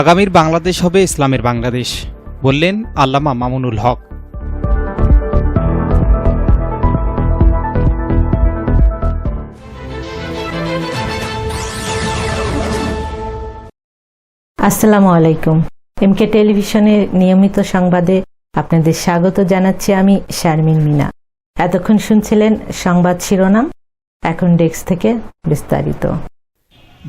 আগামীর বাংলাদেশ হবে ইসলামের বাংলাদেশ, বললেন আল্লামা মামুনুল হক। আসসালামু আলাইকুম। এমকে টেলিভিশনের নিয়মিত সংবাদে আপনাদের স্বাগত জানাচ্ছি আমি শারমিন মিনা। এতক্ষণ শুনছিলেন সংবাদ শিরোনাম, এখন ডেস্ক থেকে বিস্তারিত।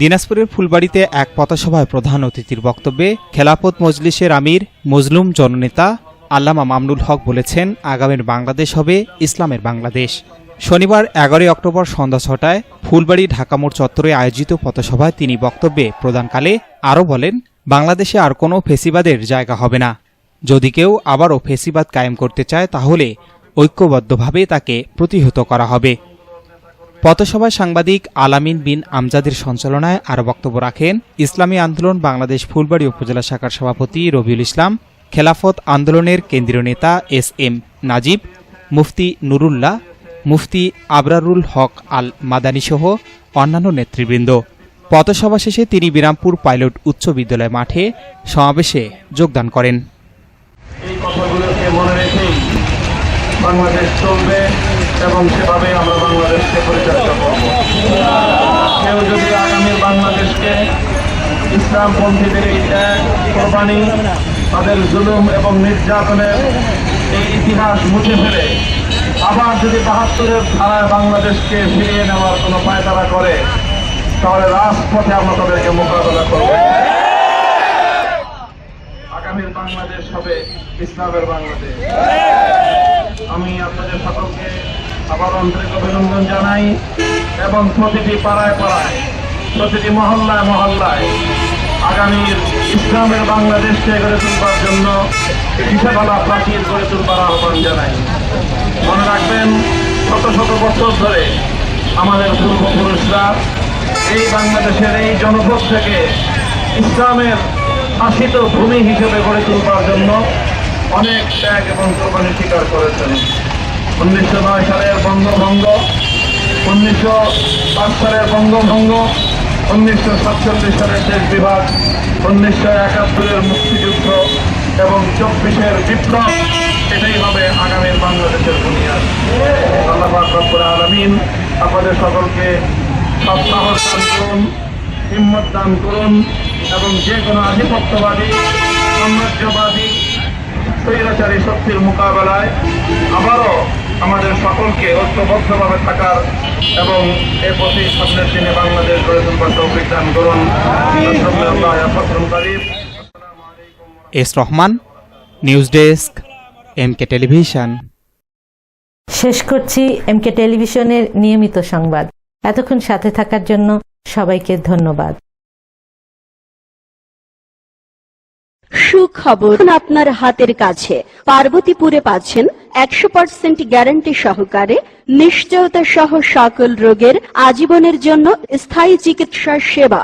দিনাজপুরের ফুলবাড়িতে এক পথসভায় প্রধান অতিথির বক্তব্যে খেলাফত মজলিসের আমির, মজলুম জননেতা আল্লামা মামনুল হক বলেছেন, আগামীর বাংলাদেশ হবে ইসলামের বাংলাদেশ। শনিবার এগারোই অক্টোবর সন্ধ্যা ছটায় ফুলবাড়ি ঢাকা মোড় চত্বরে আয়োজিত পথসভায় তিনি বক্তব্যে প্রদানকালে আরও বলেন, বাংলাদেশে আর কোনো ফেসিবাদের জায়গা হবে না। যদি কেউ আবারও ফেসিবাদ কায়েম করতে চায়, তাহলে ঐক্যবদ্ধভাবে তাকে প্রতিহত করা হবে। পথসভায় সাংবাদিক আলামিন বিন আমজাদের সঞ্চালনায় আরও বক্তব্য রাখেন, ইসলামী আন্দোলন বাংলাদেশ ফুলবাড়ি উপজেলা শাখার সভাপতি রবিউল ইসলাম, খেলাফত আন্দোলনের কেন্দ্রীয় নেতা এস এম নাজিব, মুফতি নুরুল্লাহ, মুফতি আবরারুল হক আল মাদানীসহ অন্যান্য নেতৃবৃন্দ। পথসভা শেষে তিনি বিরামপুর পাইলট উচ্চ বিদ্যালয় মাঠে সমাবেশে যোগদান করেন। এই কথাগুলোকে মনে বাংলাদেশ চলবে। এবং সেভাবে আমরা বাংলাদেশকে পরিচালিত করব। কেউ যদি আগামীর বাংলাদেশকে ইসলামপন্থীদের এই ত্যাগ কোরবানি, তাদের জুলুম এবং নির্যাতনের এই ইতিহাস মুছে ফেলে আবার যদি বাহাত্তরের ধারায় বাংলাদেশকে ফিরিয়ে নেওয়ার কোনো পায়তারা করে, তাহলে রাজপথে আমরা তাদেরকে মোকাবেলা করব। আগামীর বাংলাদেশ হবে ইসলামের বাংলাদেশ। আমি আপনাদের সকলকে আবার আন্তরিক অভিনন্দন জানাই এবং প্রতিটি পাড়ায় পাড়ায়, প্রতিটি মহল্লায় মহল্লায় আগামীর ইসলামের বাংলাদেশকে গড়ে তুলবার জন্য বিশাখালা প্রাচীর গড়ে তুলবার আহ্বান জানাই। মনে রাখবেন, শত শত বছর ধরে আমাদের পূর্বপুরুষরা এই বাংলাদেশের এই জনপদ থেকে ইসলামের শাসিত ভূমি হিসেবে গড়ে তুলবার জন্য অনেক ত্যাগ এবং কোরবানি স্বীকার করেছেন। উনিশশো নয় সালের বঙ্গভঙ্গ, উনিশশো পাঁচ সালের বঙ্গভঙ্গ, উনিশশো সাতচল্লিশ সালের দেশ বিভাগ, উনিশশো একাত্তরের মুক্তিযুদ্ধ এবং চব্বিশের বিপ্লব, এটাই হবে আগামীর বাংলাদেশের বুনিয়াদ আল্লাহ রব্বুল আলমিন। আপনাদের সকলকে সাহস দান করুন, হিম্মত দান করুন এবং যে কোনো আধিপত্যবাদী, সাম্রাজ্যবাদী, স্বৈরাচারী শক্তির মোকাবেলায় আবারও আমাদের সকলকে ঐক্যবদ্ধভাবে থাকার এবং এ প্রতি সামনের দিনে বাংলাদেশ গড়ে তুলবার তৌফিক দান করুন। S Rahman news desk M K television. শেষ করছি এমকে টেলিভিশনের নিয়মিত সংবাদ। এতক্ষণ সাথে থাকার জন্য সবাইকে ধন্যবাদ। সুখবর আপনার হাতের কাছে। পার্বতীপুরে পাচ্ছেন একশো পার্সেন্ট গ্যারান্টি সহকারে নিশ্চয়তা সহ সকল রোগের আজীবনের জন্য স্থায়ী চিকিৎসা সেবা।